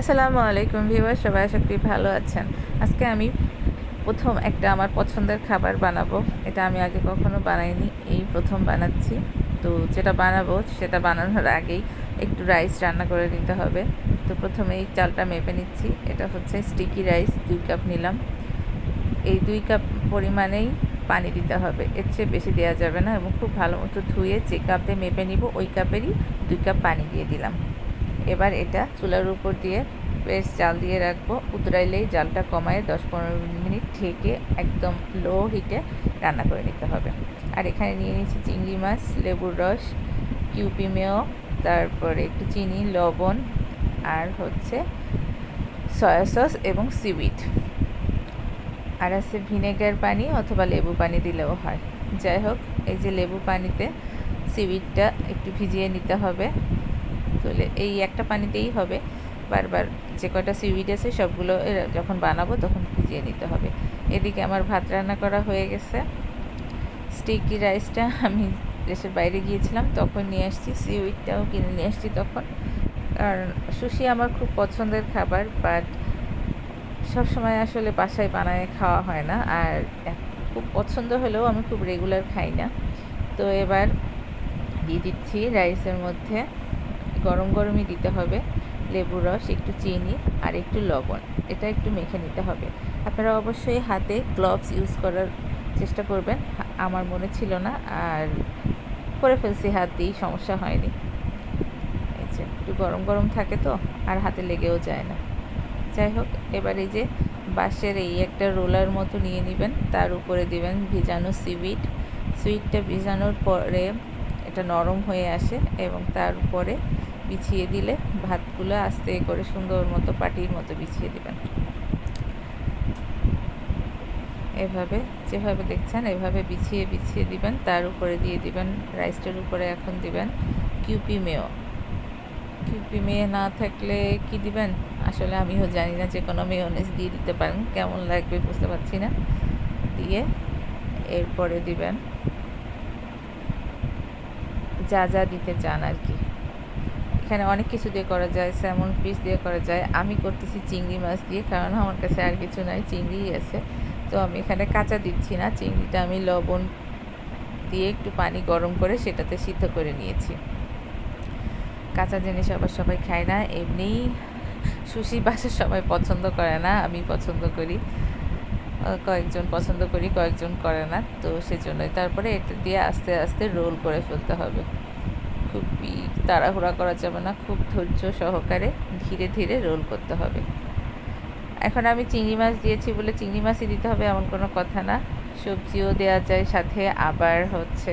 আসসালামু আলাইকুম ভিউয়ার সবাই আশা করি ভালো আছেন। আজকে আমি প্রথম একটা আমার পছন্দের খাবার বানাবো। এটা আমি আগে কখনো বানাইনি, এই প্রথম বানাচ্ছি। তো যেটা বানাবো, সেটা বানানোর আগেই একটু রাইস রান্না করে নিতে হবে। তো প্রথমে এই চালটা মেপে নিচ্ছি। এটা হচ্ছে স্টিকি রাইস, দুই কাপ নিলাম। এই দুই কাপ পরিমাণেই পানি দিতে হবে। এর চেয়ে বেশি দেওয়া যাবে না এবং খুব ভালো মতো ধুয়ে যে কাপে মেপে নিব, ওই কাপেরই দুই কাপ পানি দিয়ে দিলাম। এবার এটা চুলার উপর দিয়ে বেশ জাল দিয়ে রাখব। উতরাইলেই জালটা কমায় দশ পনেরো মিনিট ঢেকে একদম লো হিটে রান্না করে নিতে হবে। আর এখানে নিয়ে নিচ্ছি চিংড়ি মাছ, লেবুর রস, কিউপি মেয়, তারপরে একটু চিনি, লবণ আর হচ্ছে সয়া সস এবং সিউইড আর আছে ভিনেগার পানি অথবা লেবু পানি দিলেও হয়। যাই হোক, এই যে লেবু পানিতে সিউইডটা একটু ভিজিয়ে নিতে হবে। তুলে এই একটা পানিতেই হবে। বারবার যে কয়টা সিউইড আছে সবগুলো যখন বানাবো তখন ভিজিয়ে নিতে হবে। এদিকে আমার ভাত রান্না করা হয়ে গেছে। স্টিকি রাইসটা আমি দেশের বাইরে গিয়েছিলাম, তখন নিয়ে আসছি। সিউইডটাও কিনে নিয়ে আসছি তখন। কারণ সুশি আমার খুব পছন্দের খাবার বাট সবসময় আসলে বাসায় বানায় খাওয়া হয় না। আর খুব পছন্দ হলেও আমি খুব রেগুলার খাই না। তো এবার দিয়ে দিচ্ছি রাইসের মধ্যে। গরম গরমই দিতে হবে। লেবুর রস, একটু চিনি আর একটু লবণ। এটা একটু মেখে নিতে হবে। আপনারা অবশ্যই হাতে গ্লোভস ইউজ করার চেষ্টা করবেন। আমার মনে ছিল না আর করে ফেলছি, হাত দিয়েই সমস্যা হয়নি। একটু গরম গরম থাকে তো, আর হাতে লেগেও যায় না। যাই হোক, এবার এই যে বাঁশের এই একটা রোলার মতো নিয়ে নেবেন। তার উপরে দিবেন ভিজানো সিউইড সুইটটা ভিজানোর পরে এটা নরম হয়ে আসে এবং তার উপরে বিছিয়ে দিলে ভাতগুলো আস্তে করে সুন্দর মতো পাটির মতো বিছিয়ে দিবেন। এভাবে, যেভাবে দেখছেন, এভাবে বিছিয়ে বিছিয়ে দিবেন। তার উপরে দিয়ে দিবেন, রাইসটার উপরে এখন দিবেন কিউপি মেয়। কিউপি মেয়ে না থাকলে কি দিবেন? আসলে আমিও জানি না যে কোনো মেয়নেজ দিয়ে দিতে পারেন। কেমন লাগবে বুঝতে পারছি না। দিয়ে এরপরে দিবেন। যা যা দিতে চান আর কি। এখানে অনেক কিছু দিয়ে করা যায় স্যামন পিস দিয়ে করা যায়। আমি করতেছি চিংড়ি মাছ দিয়ে, কারণ আমার কাছে আর কিছু নাই, চিংড়িই আছে। তো আমি এখানে কাঁচা দিচ্ছি না, চিংড়িটা আমি লবণ দিয়ে একটু পানি গরম করে সেটাতে সিদ্ধ করে নিয়েছি। কাঁচা জিনিস আবার সবাই খায় না, এমনিই সুশি বাসার সবাই পছন্দ করে না, আমি পছন্দ করি। কয়েকজন পছন্দ করি, কয়েকজন করে না, তো সেজন্যই। তারপরে এটা দিয়ে আস্তে আস্তে রোল করে ফেলতে হবে। খুবই তাড়াহুড়া করা যাবে না, খুব ধৈর্য সহকারে ধীরে ধীরে রোল করতে হবে। এখন আমি চিংড়ি মাছ দিয়েছি বলে চিংড়ি মাছই দিতে হবে এমন কোনো কথা না। সবজিও দেওয়া যায়, সাথে আবার হচ্ছে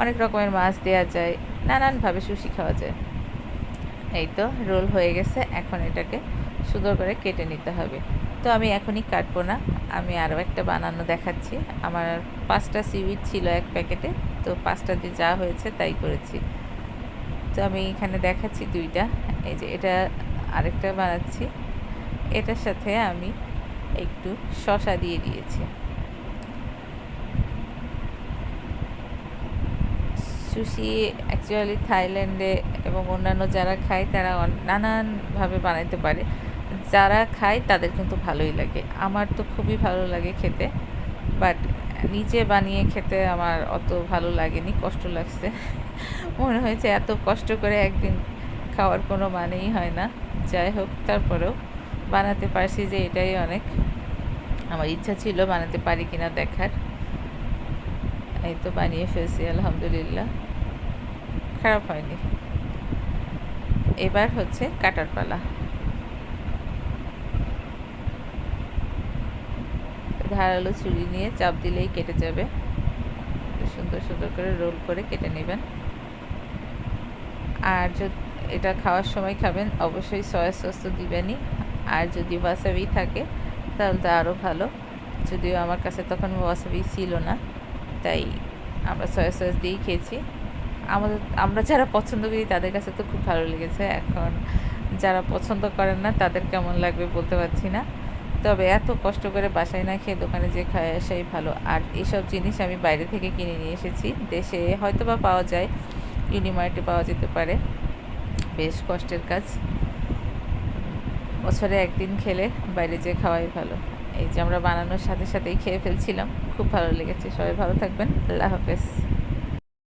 অনেক রকমের মাছ দেওয়া যায়, নানানভাবে সুশি খাওয়া যায়। এই তো রোল হয়ে গেছে, এখন এটাকে সুন্দর করে কেটে নিতে হবে। তো আমি এখনই কাটবো না, আমি আরও একটা বানানো দেখাচ্ছি। আমার পাঁচটা সিউইড ছিল এক প্যাকেটে, তো পাঁচটা দিয়ে যা হয়েছে তাই করেছি। তো আমি এখানে দেখাচ্ছি দুইটা। এই যে এটা আরেকটা বানাচ্ছি। এটার সাথে আমি একটু শশা দিয়ে দিয়েছি। সুশি অ্যাকচুয়ালি থাইল্যান্ডে এবং অন্যান্য যারা খায়, তারা নানানভাবে বানাইতে পারে। যারা খায়, তাদের কিন্তু ভালোই লাগে। আমার তো খুবই ভালো লাগে খেতে। বাট নিজে বানিয়ে খেতে আমার অত ভালো লাগেনি, কষ্ট লাগছে। মনে হয়েছে এত কষ্ট করে একদিন খাওয়ার কোনো মানেই হয় না। যাই হোক, তারপরেও বানাতে পারছি যে এটাই অনেক। আমার ইচ্ছা ছিল বানাতে পারি কিনা দেখার। এই তো বানিয়ে ফেলছি, আলহামদুলিল্লাহ। খারাপ হয়নি। এবার হচ্ছে কাটার পালা। ধারালো ছুরি নিয়ে চাপ দিলেই কেটে যাবে। সুন্দর সুন্দর করে রোল করে কেটে নেবেন। আর যদি, এটা খাওয়ার সময় খাবেন, অবশ্যই সয়া সস তো দিবেনই। আর যদি ওয়াসাবি থাকে, তাহলে তো আরও ভালো। যদিও আমার কাছে তখন ওয়াসাবি ছিল না, তাই আমরা সয়া সস দিয়েই খেয়েছি। আমাদের, আমরা যারা পছন্দ করি, তাদের কাছে তো খুব ভালো লেগেছে। এখন যারা পছন্দ করেন না, তাদের কেমন লাগবে বলতে পারছি না। তবে এত কষ্ট করে বাসায় না খেয়ে দোকানে যে খায় আসাই ভালো। আর এইসব জিনিস আমি বাইরে থেকে কিনে নিয়ে এসেছি। দেশে হয়তো বা পাওয়া যায়। ইউনিমার্টে পাওয়া যেতে পারে। বেশ কষ্টের কাজ। বছরে একদিন খেলে বাইরে যেয়ে খাওয়াই ভালো। এই যে আমরা বানানোর সাথে সাথেই খেয়ে ফেলছিলাম। খুব ভালো লেগেছে। সবাই ভালো থাকবেন। আল্লাহ হাফেজ।